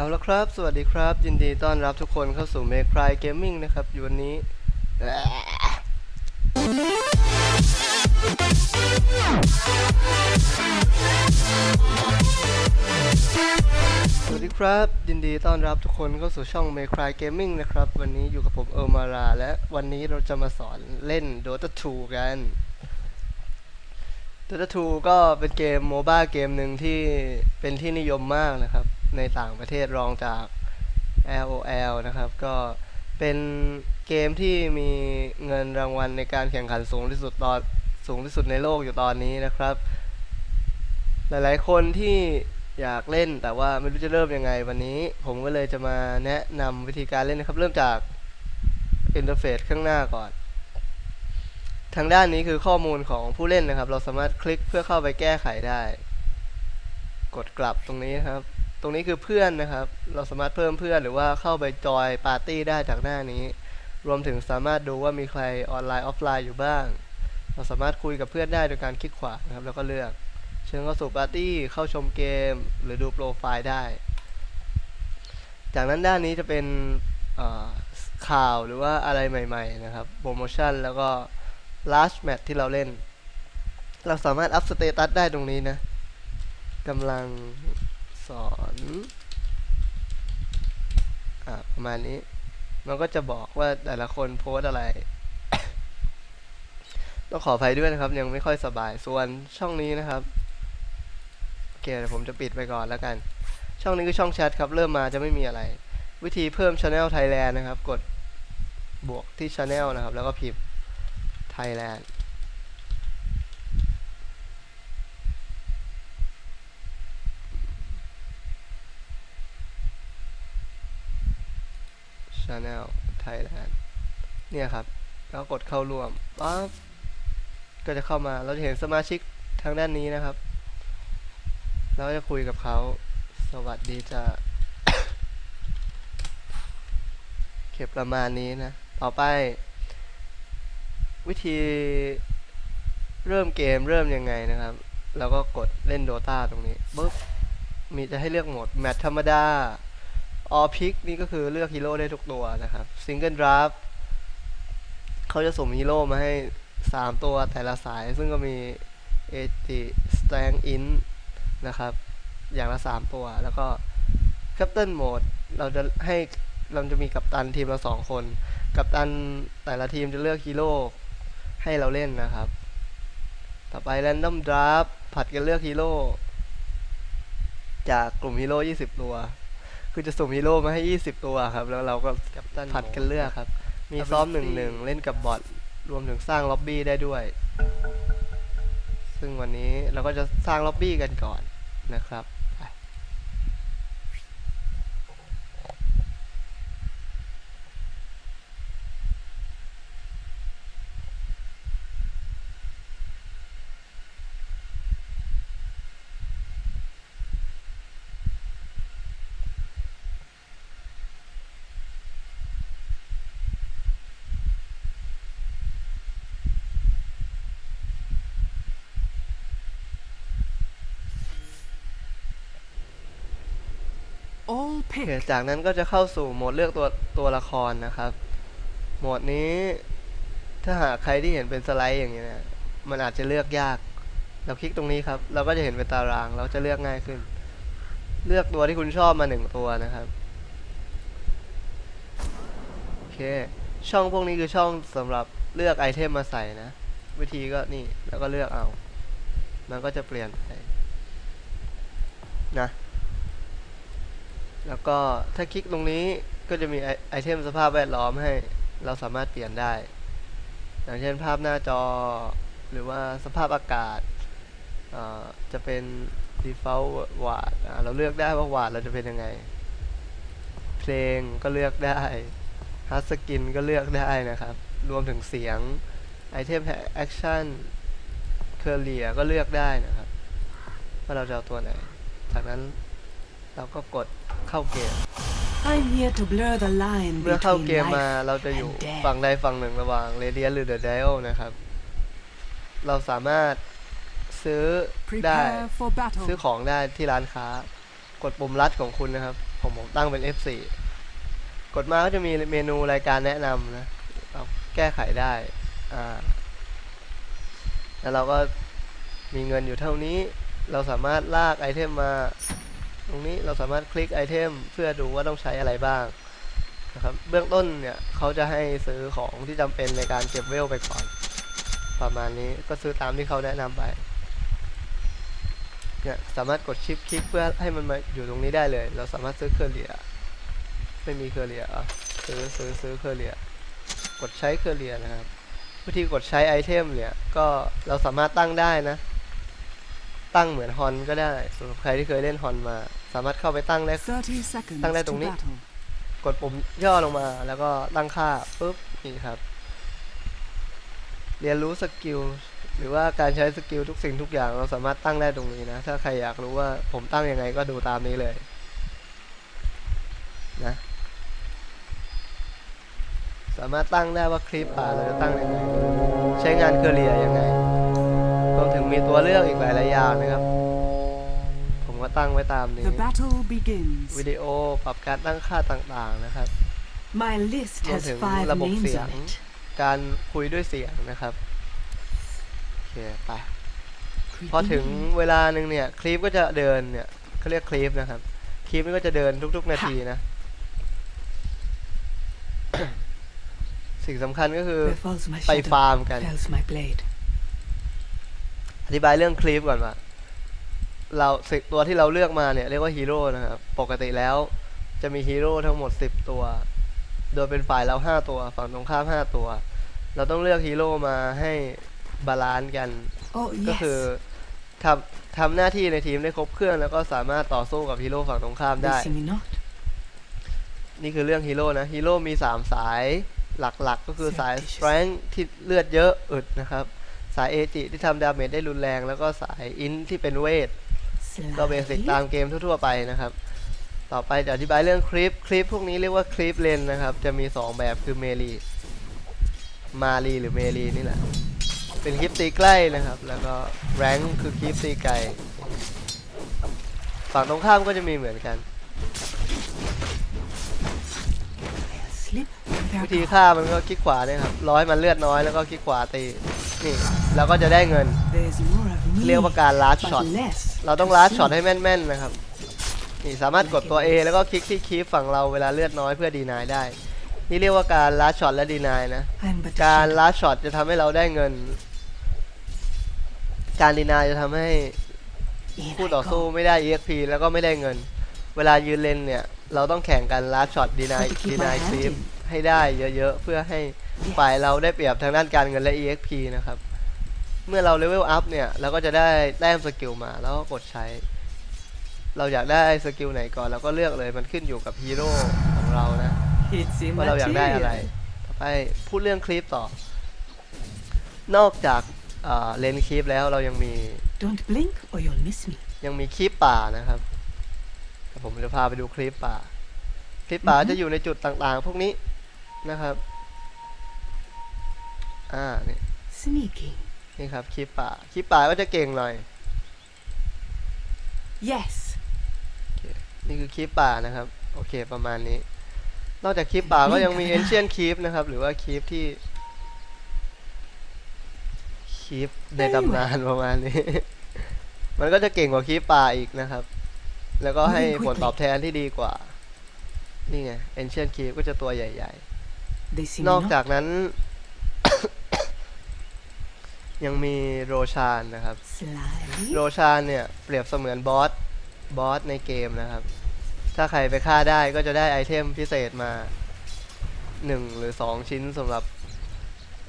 เอาละครับ สวัสดีครับ ยินดีต้อนรับทุกคนเข้าสู่ Make Cry Gaming นะครับ อยู่วันนี้ สวัสดีครับ ยินดีต้อนรับทุกคนเข้าสู่ช่อง Make Cry Gaming นะครับ วันนี้อยู่กับผมเออมารา และวันนี้เราจะมาสอนเล่น Dota 2 กัน Dota 2 ก็เป็นเกมโมบ้าเกมหนึ่งที่เป็นที่นิยมมากนะครับ ในต่างประเทศรองจาก LOL นะครับ ก็เป็นเกมที่มีเงินรางวัลในการแข่งขันสูงที่สุดตอนสูงที่สุดในโลกอยู่ตอนนี้นะครับ หลายๆ คนที่อยากเล่นแต่ว่าไม่รู้จะเริ่มยังไงวันนี้ ผมก็เลยจะมาแนะนำวิธีการเล่นนะครับ เริ่มจากอินเทอร์เฟซข้างหน้าก่อน ทางด้านนี้คือข้อมูลของผู้เล่นนะครับ เราสามารถคลิกเพื่อเข้าไปแก้ไขได้ กดกลับตรงนี้ครับ ตรงนี้คือเพื่อนนะครับ เราสามารถเพิ่มเพื่อนหรือว่าเข้าไปจอยปาร์ตี้ได้จากหน้านี้ รวมถึงสามารถดูว่ามีใครออนไลน์ออฟไลน์อยู่บ้าง เราสามารถคุยกับเพื่อนได้โดยการคลิกขวานะครับ แล้วก็เลือกเชิญเข้าสู่ปาร์ตี้เข้าชมเกม หรือดูโปรไฟล์ได้ จากนั้นด้านนี้จะเป็นข่าวหรือว่าอะไรใหม่ ๆ นะครับ โปรโมชั่นแล้วก็ last match ที่เราเล่น เราสามารถอัพสเตตัสได้ตรงนี้นะกำลัง อนอะประมาณนี้ มันก็จะบอกว่าแต่ละคนโพสอะไร ต้องขออภัยด้วยนะครับ ยังไม่ค่อยสบาย ส่วนช่องนี้นะครับ โอเคเดี๋ยวผมจะปิดไปก่อนแล้วกัน ช่องนี้คือช่องแชทครับ เริ่มมาจะไม่มีอะไร วิธีเพิ่ม Channel Thailand นะครับ กดบวกที่ Channel นะครับ แล้วก็พิมพ์ Thailand Channel Thailand เนี่ยครับ แล้วกดเข้าร่วมปั๊บก็จะเข้ามาเราจะเห็นสมาชิกทางด้านนี้นะครับ เราจะคุยกับเขาสวัสดีจ้าเก็บประมาณนี้นะ ต่อไป วิธีเริ่มเกมเริ่มยังไงนะครับเราก็กดเล่น Dota ตรงนี้ปุ๊บมีจะให้เลือกโหมดแมตธรรมดา ออพิกนี่ก็คือเลือกฮีโร่ได้ทุกตัวนะครับซิงเกิลดราฟเขาจะสุ่มฮีโร่มาให้ 3 ตัวแต่ละสาย ซึ่งก็มีเอจิสแตงอินนะครับ อย่างละ 3 ตัว แล้วก็แคปเติลโหมดเราจะให้เราจะมีกัปตันทีมละ2คน กัปตันแต่ละทีมจะเลือกฮีโร่ให้เราเล่นนะครับ ต่อไป Random Draft ผัดกันเลือกฮีโร่จากกลุ่มฮีโร่20 ตัว คือจะสุ่มฮีโร่มาให้ 20 ตัวครับ แล้วเราก็ผัดกันเลือกครับ มีซ้อมหนึ่งหนึ่งเล่นกับบอทรวมถึงสร้างล็อบบี้ได้ด้วย ซึ่งวันนี้เราก็จะสร้างล็อบบี้กันก่อนนะครับไป All โอ pick. จากนั้นก็จะเข้าสู่โหมดเลือกตัวตัวละครนะครับ โหมดนี้ถ้าหากใครที่เห็นเป็นสไลด์อย่างนี้นะมันอาจจะเลือกยาก เราคลิกตรงนี้ครับ เราก็จะเห็นเป็นตาราง เราจะเลือกง่ายขึ้น เลือกตัวที่คุณชอบมาหนึ่งตัวนะครับ โอเค ช่องพวกนี้คือช่องสำหรับเลือกไอเทมมาใส่นะ วิธีก็นี่ แล้วก็เลือกเอา มันก็จะเปลี่ยนไปนะ แล้วก็ถ้าคลิกตรงนี้ก็จะมีไอเทมสภาพแวดล้อมให้ เราสามารถเปลี่ยนได้ อย่างเช่นภาพหน้าจอ หรือว่าสภาพอากาศาจะเป็น default วาดเราเลือกได้ว่าวาดเราจะเป็นยังไง เพลงก็เลือกได้ฮัสสกินก็เลือกได้นะครับ รวมถึงเสียงไอเทมแอคชั่นเคอร์เลียก็เลือกได้นะครับ ว่าเราจะเอาตัวไหน จากนั้นเราก็กด เข้าเกม I'm here to blur the line เมื่อเข้าเก between มมา life เราจะอยู่ and death. ฝั่งใดฝั่งหนึ่งระหว่างเรเดียหรือเดอะไดโอนะครับ เราสามารถซื้อได้ Prepare for battle. ซื้อของได้ที่ร้านค้า กดปุ่มลัดของคุณนะครับ ผมผมตั้งเป็น F4 กดมาก็จะมีเมนูรายการแนะนำนะเราแก้ไขได้อ่าแล้วเราก็มีเงินอยู่เท่านี้ เราสามารถลากไอเทมมา ตรงนี้เราสามารถคลิกไอเทมเพื่อดูว่าต้องใช้อะไรบ้างนะครับเบื้องต้นเนี่ยเขาจะให้ซื้อของที่จำเป็นในการเก็บเวลไปก่อน ประมาณนี้ก็ซื้อตามที่เขาแนะนำไปเนี่ยสามารถกดชิปคลิกเพื่อให้มันมาอยู่ตรงนี้ได้เลย เราสามารถซื้อเคอร์เรียไม่มีเคอร์เรียอะซื้อซื้อซื้อเคอร์เรียกดใช้เคอร์เรียนะครับวิธีกดใช้ไอเทมเนี่ยก็เราสามารถตั้งได้นะ ตั้งเหมือนฮอนก็ได้สำหรับใครที่เคยเล่นฮอนมา สามารถเข้าไปตั้งได้30 seconds Tăng lên to tùng ní. battle. กดปุ่มย่อลงมา แล้วก็ตั้งค่าปุ๊บนี่ครับ เรียนรู้สกิลหรือว่าการใช้สกิลทุกสิ่งทุกอย่างเราสามารถตั้งได้ตรงนี้นะ ถ้าใครอยากรู้ว่าผมตั้งยังไงก็ดูตามนี้เลยนะสามารถตั้งได้ว่าคลิปป่าเราจะตั้งยังไงใช้งานเคอเรียยังไง รวมถึงมีตัวเลือกอีกหลายๆอย่างนะครับ ผมก็ตั้งไว้ตามนี้ The battle begins. วิดีโอปรับการตั้งค่าต่างๆนะครับ My list รวม has ถึง five ระบบ names เสียง on it. การคุยด้วยเสียงนะครับ โอเค ไป พอถึง Creeping เวลาหนึ่งเนี่ย คลิปก็จะเดินเนี่ยเขาเรียกคลิปนะครับ คลิปนี่ก็จะเดินทุก ๆ นาทีนะ สิ่งสำคัญก็คือ Where falls my ไป shadow, ฟาร์มกัน fells my blade. อธิบายเรื่องคลิปก่อนว่าเราสิตัวที่เราเลือกมาเนี่ย เรียกว่าฮีโร่นะครับ ปกติแล้วจะมีฮีโร่ทั้งหมด 10 ตัว โดยเป็นฝ่ายเรา 5 ตัว ฝั่งตรงข้าม 5 ตัว เราต้องเลือกฮีโร่มาให้บาลานซ์กัน Oh ก็ yes. คือทำทำหน้าที่ในทีมได้ครบเครื่อง แล้วก็สามารถต่อสู้กับฮีโร่ฝั่งตรงข้ามได้ They see me not. นี่คือเรื่องฮีโร่นะ ฮีโร่มี 3 สายหลักๆก็คือสาย Self-vicious strength ที่เลือดเยอะอึดนะครับ สายเอจิที่ทำดาเมจได้รุนแรง แล้วก็สายอินที่เป็นเวท ก็เบสิก Slide. ตามเกมทั่วๆไปนะครับ ต่อไปจะอธิบายเรื่องคลิป คลิปพวกนี้เรียกว่าคลิปเลนนะครับ จะมี 2 แบบคือเมลีมาลีหรือเมลีนี่แหละ เป็นคลิปตีใกล้นะครับ แล้วก็แรงคือคลิปตีไกล ฝั่งตรงข้ามก็จะมีเหมือนกัน They'll slip when they're วิธี gone. ฆ่ามันก็คลิกขวาเนี่ยครับ ร้อยมันเลือดน้อยแล้วก็คลิกขวาตี นี่แล้วก็จะได้เงิน There's more of me, เรียกว่าการลัด but ช็อต less เราต้อง to ลัด see. ช็อตให้แม่นๆนะครับ นี่สามารถกดตัว A แล้วก็คลิกที่คีฟฝั่งเราเวลาเลือดน้อยเพื่อดีนายได้ นี่เรียกว่าการลัดช็อตและดีนายนะ I'm but a การ shadow. ลัดช็อตจะทำให้เราได้เงิน การดีนายจะทำให้ In คู่ I ต่อสู้ go. ไม่ได้ EXP แล้วก็ไม่ได้เงิน เวลายืนเลนเนี่ย เราต้องแข่งกันลัดช็อตดีนาย Try to keep ดี my นาย hand คลิป in. ให้ได้เยอะๆ เพื่อให้ฝ่ายเราได้เปรียบทางด้านการเงินและ EXP นะครับ เมื่อเราเลเวลอัพเนี่ย เราก็จะได้แต้มสกิลมาแล้วก็กดใช้ เราอยากได้สกิลไหนก่อนเราก็เลือกเลยมันขึ้นอยู่กับฮีโร่ของเรานะ It's ว่าเราอยากได้อะไร immaterial. ต่อไปพูดเรื่องคลิปต่อ นอกจากเอ่อเลนส์คลิปแล้วเรายังมี Don't blink or you'll miss me. ยังมีคลิปป่านะครับเดี๋ยวผมจะพาไปดูคลิปป่า คลิปป่าอือฮึจะอยู่ในจุดต่างๆ พวกนี้ นะครับ อ่า นี่ Sneaky. นี่ครับคลิปป่าคลิปป่าก็จะเก่งหน่อย Yes. นี่คือคลิปป่านะครับ โอเค ประมาณนี้ นอกจากคลิปป่าก็ยังมีนี่ครับ ancient คลิปนะครับ หรือว่าคลิปที่คลิปในตำนานประมาณนี้ มันก็จะเก่งกว่าคลิปป่าอีกนะครับ แล้วก็ให้ผลตอบแทนที่ดีกว่า นี่ไง ancient คลิปก็จะตัวใหญ่ They see ๆ me นอก not. จากนั้น ยังมีโรชานนะครับ Slyly. โรชานเนี่ย เปรียบเสมือนบอส บอสในเกมนะครับ ถ้าใครไปฆ่าได้ก็จะได้ไอเทมพิเศษมาหนึ่งหรือสองชิ้นสำหรับ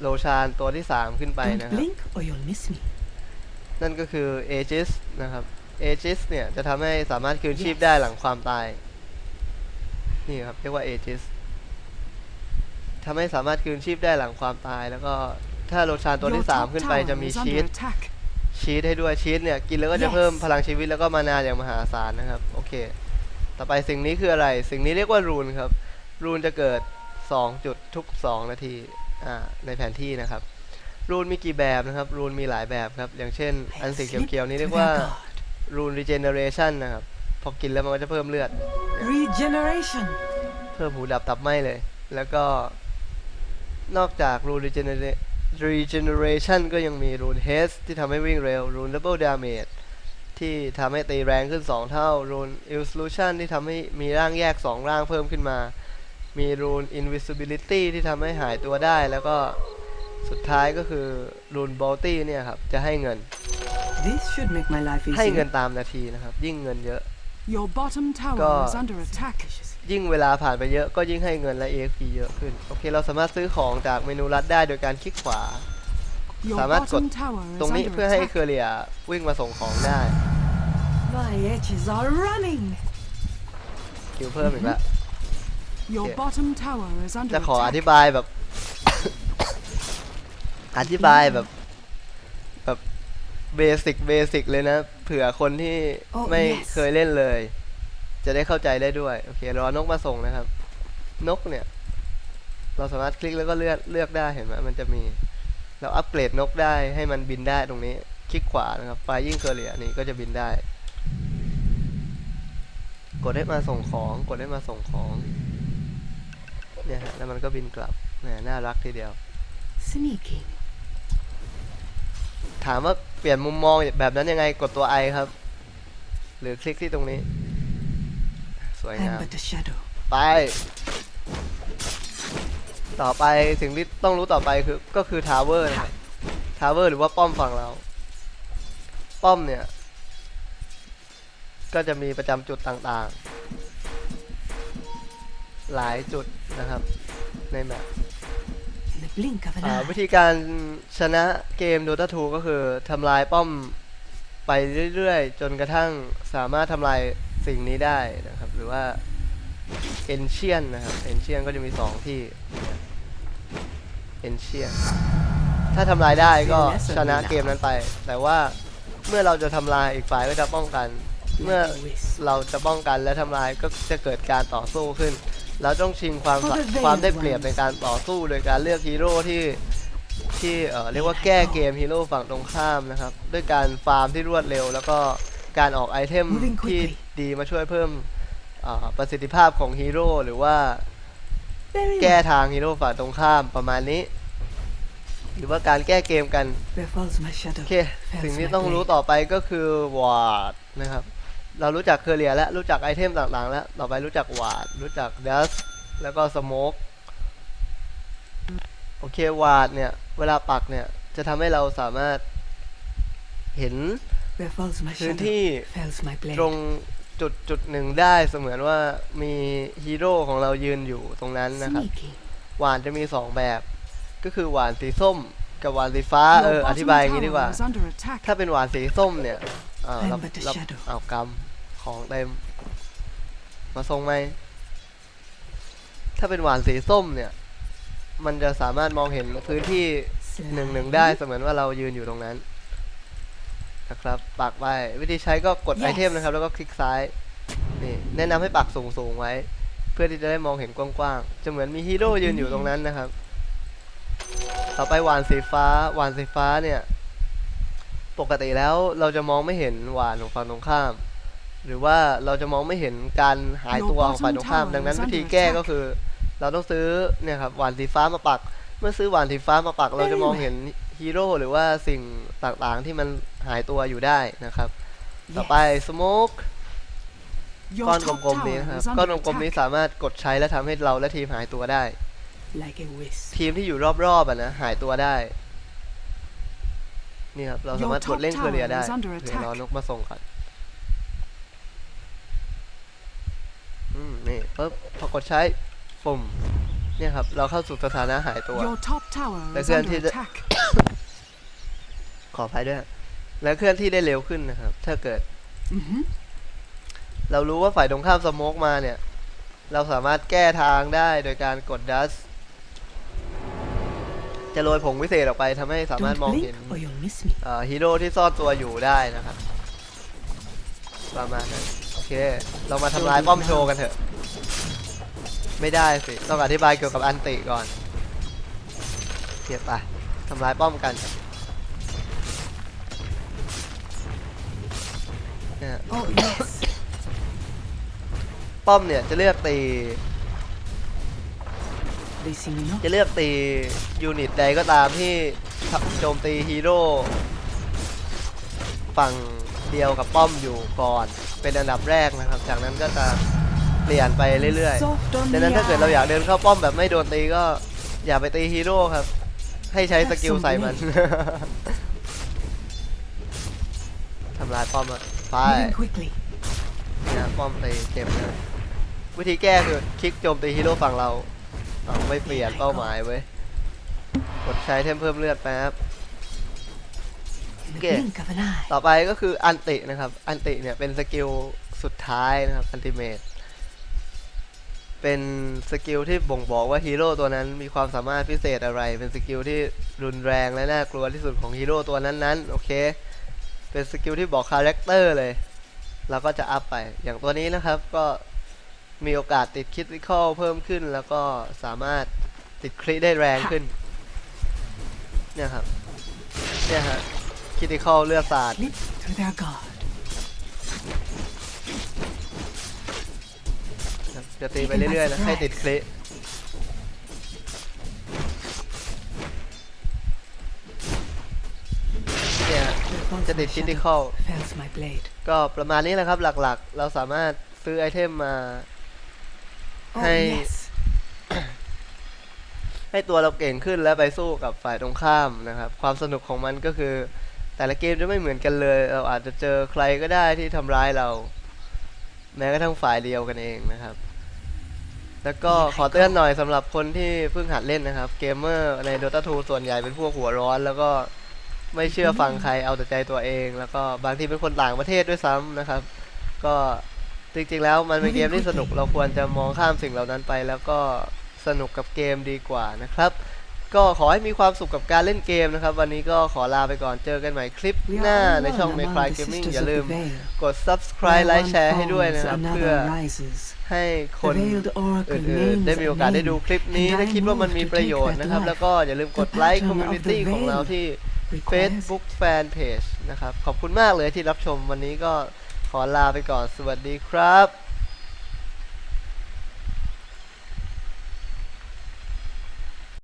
โรชานตัวที่สามขึ้นไป Don't นะครับ blink or you'll miss me. นั่นก็คือเอจิสนะครับเอจิสเนี่ย จะทำให้สามารถคืนชีพได้หลังความตาย นี่ครับ เรียกว่าเอจิส ทำให้สามารถคืนชีพได้หลังความตาย แล้วก็ถ้าโรชานตัว Your ที่สาม top ขึ้นไป tower จะมี is ชี under ต attack. ชีสให้ด้วยชีสเนี่ยกินแล้วก็จะ Yes เพิ่มพลังชีวิตแล้วก็มานาอย่างมหาศาลนะครับโอเค ต่อไปสิ่งนี้คืออะไร สิ่งนี้เรียกว่ารูนครับ รูนจะเกิด 2 จุดทุก 2 นาทีอ่าในแผนที่นะครับ รูนมีกี่แบบนะครับรูนมีหลายแบบครับ อย่างเช่น อัน They'll สี slip เขียวๆนี้ to เรียก their ว่า guard. รูนรีเจเนเรชันนะครับพอกินแล้วมันก็จะเพิ่มเลือดเนี่ย Regeneration. เพิ่มหูดับตับไหมเลย แล้วก็ นอกจากรูน regenerate regeneration ก็ยังมีรูน haste ที่ทำให้วิ่งเร็วรูน double damage ที่ทำให้ตีแรงขึ้น 2 เท่ารูน illusion ที่ทำให้มีร่างแยก 2 ร่างเพิ่มขึ้นมา มีรูน invisibility ที่ทำให้หายตัวได้ แล้วก็สุดท้ายก็คือรูน bounty เนี่ยครับ จะให้เงิน This should make my life ให้ easier. เงินตามนาทีนะครับ ยิ่งเงินเยอะ Your bottom tower Go. is under attack. ยิ่งเวลาผ่านไปเยอะก็ยิ่งให้เงินและ EXP เยอะขึ้น โอเค เราสามารถซื้อของจากเมนูรัดได้โดยการคลิกขวา Your Sama't bottom gott. tower is ตรงนี้ under เพื่อให้ attack. เคอเรียวิ่งมาส่งของได้ My edges are running. คิวเพิ่มอีกแล้ว Your Okay. bottom tower is under จะขออธิ attack. บายแบบ อธิบายแบบแบบเบสิกเบสิกเลยนะ เผื่อคนที่ Oh, ไม่ yes. เคยเล่นเลย จะได้เข้าใจได้ด้วย โอเครอนกมาส่งนะครับ นกเนี่ย เราสามารถคลิกแล้วก็เลือกเลือกได้เห็นไหมมันจะมี เราอัปเกรดนกได้ให้มันบินได้ตรงนี้ คลิกขวานะครับไฟยิ่งเคอเรียนี่ก็จะบินได้ กดให้มาส่งของ กดให้มาส่งของ เนี่ยฮะแล้วมันก็บินกลับแหมน่ารักทีเดียว Sneaking. ถามว่าเปลี่ยนมุมมองแบบนั้นยังไงกดตัวไอครับ หรือคลิกที่ตรงนี้ส วย I'm งาม but a shadow. ไป ต่อไปสิ่งที่ต้องรู้ต่อไปคือก็คือทาวเวอร์นะครับทาวเวอร์หรือว่าป้อมฝั่งเรา ป้อมเนี่ย ก็จะมีประจำจุดต่างๆ หลายจุดนะครับ ในแมป In the blink of an อ่า eye. วิธีการชนะเกม Dota 2 ก็คือทำลายป้อมไปเรื่อยๆ จนกระทั่งสามารถทำลาย สิ่งนี้ได้นะครับ หรือว่า Ancient นะครับ Ancient ก็จะมี 2 ที่ Ancient ถ้าทำลายได้ก็ชนะเกมนั้นไป แต่ว่าเมื่อเราจะทำลายอีกฝ่ายก็จะป้องกัน เมื่อ Like a wisp. เราจะป้องกันและทำลายก็จะเกิดการต่อสู้ขึ้น เราต้องชิงความ For the veiled ความได้เปรียบ ones ในการต่อสู้โดยการเลือกฮีโร่ที่ที่เอ่อเรียกว่าแก้เกมฮีโร่ฝั่งตรงข้ามนะครับ ด้วยการฟาร์มที่รวดเร็ว แล้วก็การออกไอเทม Moving ที่ quickly ดีมาช่วยเพิ่มเอ่อประสิทธิภาพของฮีโร่หรือว่า Very แก้ well. ทางฮีโร่ฝั่งตรงข้ามประมาณนี้ หรือว่าการแก้เกมกัน Where falls my shadow? โอเค Fails สิ่งที่ my ต้องรู้ blade. ต่อไปก็คือวาดนะครับ เรารู้จักเคอเรียแล้วรู้จักไอเทมต่างๆ แล้วต่อไปรู้จักวาดรู้จักดัสแล้วก็สโมกโอเควาดเนี่ย เวลาปักเนี่ย จะทำให้เราสามารถเห็น Where falls my พื้น shadow? ที่ Fails my blade. ตรง จุดจุดหนึ่งได้เสมือนว่ามีฮีโร่ของเรายืนอยู่ตรงนั้นนะครับ Sneaking. หวานจะมีสองแบบ ก็คือหวานสีส้ม กับหวานสีฟ้าเอ Your ออธิ bottom บายอย่างนี้ดีกว่า tower is under attack. ถ้าเป็นหวานสีส้มเนี่ยเอ่อ I'm เรา but a เรา shadow เอากำของเต็มมาทรงไหมถ้าเป็นหวานสีส้มเนี่ย มันจะสามารถมองเห็นพื้นที่หนึ่งหนึ่ง Slowly. ได้เสมือนว่าเรายืนอยู่ตรงนั้น นะครับปักไปวิธีใช้ก็กด Yes ไอเทมนะครับ แล้วก็คลิกซ้ายนี่แนะนำให้ปักสูงสูงๆไว้ เพื่อที่จะได้มองเห็นกว้างๆจะเหมือนมีฮีโร่ยืนอยู่ตรงนั้นนะครับ ต่อไปหวานสีฟ้าหวานสีฟ้าเนี่ย ปกติแล้วเราจะมองไม่เห็นหวานของฝั่งตรงข้าม หรือว่าเราจะมองไม่เห็นการหายตัวของฝ่ายตรงข้าม ดังนั้นวิธีแก้ก็คือ เราต้องซื้อเนี่ยครับหวานสีฟ้ามาปัก เมื่อซื้อหวานสีฟ้ามาปัก เราจะมองเห็น ฮีโร่หรือว่าสิ่งต่างๆที่มันหายตัวอยู่ได้นะครับ ต่อไปสโมก Your ก้อน top กลมๆ tower นี้นะครับ is ก้อน under กลมๆนี้ attack. สามารถกดใช้และทำให้เราและทีมหายตัวได้ Like a wisp. ทีมที่อยู่รอบๆอะนะหายตัวได้นี่ครับเราสามารถกดเล่นเคอเรียได้ Your top tower is under เดี๋ยวรอนกมาส่งก่อนอืมนี่ปุ๊บพอกดใช้ปุ่มเนี่ยครับ เราเข้าสู่สถานะหายตัว Your top tower Để is xem under thì đ- attack. ขออภัยด้วย และเคลื่อนที่ได้เร็วขึ้นนะครับ ถ้าเกิด Mm-hmm. เรารู้ว่าฝ่ายตรงข้ามสโมกมาเนี่ย เราสามารถแก้ทางได้โดยการกดดัส จะโรยผงวิเศษออกไปทำให้สามารถ Don't มอง blink เห็น or you'll miss me. เอ่อฮีโร่ที่ซ่อนตัวอยู่ได้นะครับ ประมาณนั้นโอเค เรามาทำลายป้อมโชว์กันเถอะ ไม่ได้สิ ต้องอธิบายเกี่ยวกับอันติก่อนเก็บไปทำลายป้อมกัน เนี่ย Oh yes. ป้อมเนี่ยจะเลือกตี They see me not. จะเลือกตียูนิตใดก็ตามที่โจมตีฮีโร่ฝั่งเดียวกับป้อมอยู่ก่อน เป็นอันดับแรกนะครับ จากนั้นก็จะเปลี่ยนไปเรื่อย Soft on ๆ the ดังนั้นถ้าเกิดเรา eye. อยากเดินเข้าป้อมแบบไม่โดนตีก็อย่าไปตีฮีโร่ครับ ให้ใช้สกิลใส่มัน ทำลายป้อมอะ ไป Moving quickly. เนี่ยป้อมตีเจ็บนะวิธีแก้คือคลิกโจมตีฮีโร่ฝั่งเราเอาไม่เปลี่ยนเป้าหมายเว้ยกดใช้เทมเพิ่มเลือดแป๊บ In the Okay. blink of an eye. ต่อไปก็คืออันตินะครับ อันติเนี่ยเป็นสกิลสุดท้ายนะครับอันติเมตเป็นสกิลที่บ่งบอกว่าฮีโร่ตัวนั้นมีความสามารถพิเศษอะไร เป็นสกิลที่รุนแรงและน่ากลัวที่สุดของฮีโร่ตัวนั้นๆโอเค เป็นสกิลที่บอกคาแรคเตอร์เลยเราก็จะอัพไป อย่างตัวนี้นะครับก็มีโอกาสติดคิ t ิคอลเพิ่มขึ้น แล้วก็สามารถติดคริได้แรงขึ้น เนี่ยครับ เนี่ยฮะคิ t ิคอลเลือดสาด Slip through their guard. จะตีไปเรื่อยๆนะให้ติดคลิ Where falls จะ my ติดคิ t ิ shadow, คอล fells my blade. ก็ประมาณนี้แหละครับหลักๆ เราสามารถซื้อไอเทมมา Oh Hey. yes. ให้ตัวเราเก่งขึ้นแล้วไปสู้กับฝ่ายตรงข้ามนะครับ ความสนุกของมันก็คือ แต่ละเกมจะไม่เหมือนกันเลย เราอาจจะเจอใครก็ได้ที่ทำร้ายเรา แม้กระทั่งฝ่ายเดียวกันเองนะครับ แล้วก็ขอเตือนหน่อยสำหรับคนที่เพิ่งหัดเล่นนะครับ เกมเมอร์ใน Dota 2 ส่วนใหญ่เป็นพวกหัวร้อนแล้วก็ ไม่เชื่อฟังใครเอาแต่ใจตัวเอง แล้วก็บางทีเป็นคนต่างประเทศด้วยซ้ำนะครับ ก็จริงๆแล้วมันเป็นเกมที่สนุกเราควรจะมองข้ามสิ่งเหล่านั้นไป แล้วก็สนุกกับเกมดีกว่านะครับ ก็ขอให้มีความสุขกับการเล่นเกมนะครับ วันนี้ก็ขอลาไปก่อนเจอกันใหม่คลิปหน้าในช่อง one เม among คลาย the เกมมิ่งอย่าลืมกด subscribe ไลค์แชร์ให้ด้วยนะครับ เพื่อให้คนอื่นๆได้มีโอกาสได้ดูคลิปนี้ถ้าคิดว่ามันมีประโยชน์นะครับ แล้วก็อย่าลืมกดไลค์คอมมูนิตี้ของเราที่ Facebook Fanpage นะครับ ขอบคุณมากเลยที่รับชมวันนี้ก็ขอลาไปก่อนสวัสดีครับ